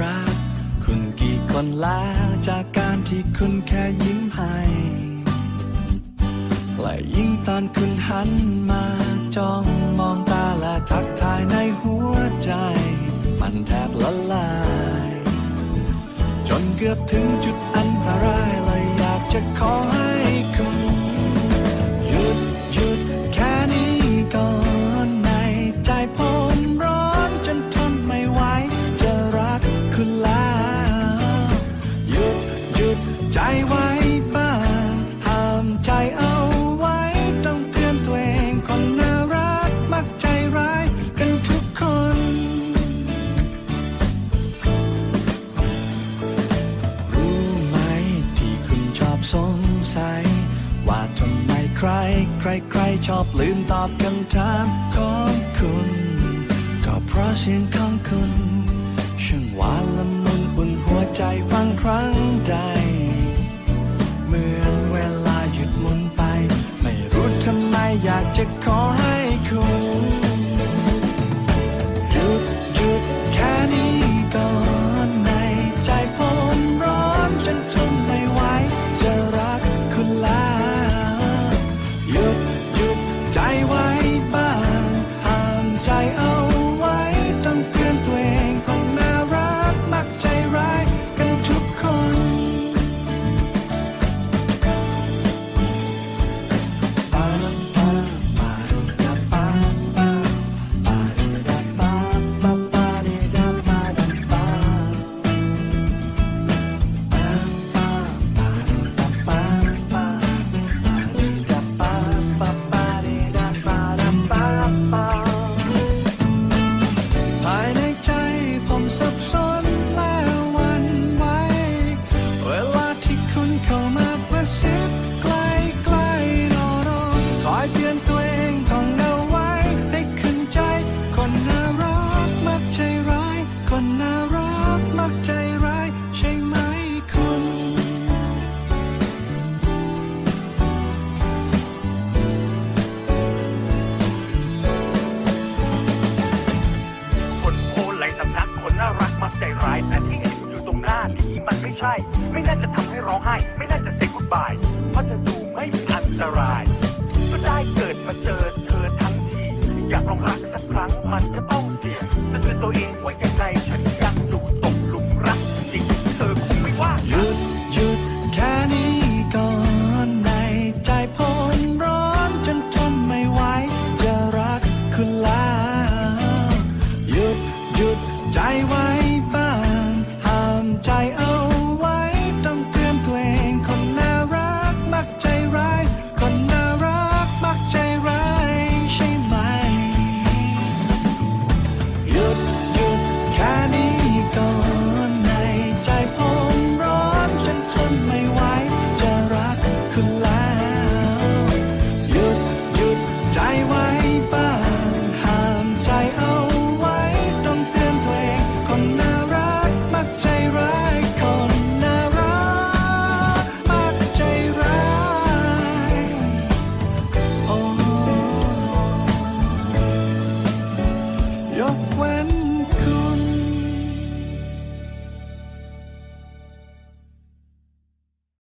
รัก คุณกี่คนแล้วจากการที่คุณแค่ยิ้มให้และยิ่งตอนคุณหันมาจ้องมองตาและทักทายในหัวใจ มันแทบละลาย จนเกือบถึงจุดอันตรายเลยอยากจะขอ สงสัย ว่าทำไมใคร ใครใครชอบลืมตอบคำถามของคุณ ก็เพราะเสียงของคุณ ช่างหวานละมุนอุ่นหัวใจฟังครั้งใด เหมือนเวลาหยุดหมุนไป ไม่รู้ทำไมอยากจะขอให้คุณ รักมักใจร้ายใช่ไหมคุณ คนโพไหลสำนักคนน่ารักมักใจร้าย แต่ที่เห็นอยู่ตรงหน้านี้มันไม่ใช่ ไม่น่าจะทำให้ร้องไห้ ไม่น่าจะเซ็กกุดบาย โอ้ยกเว้น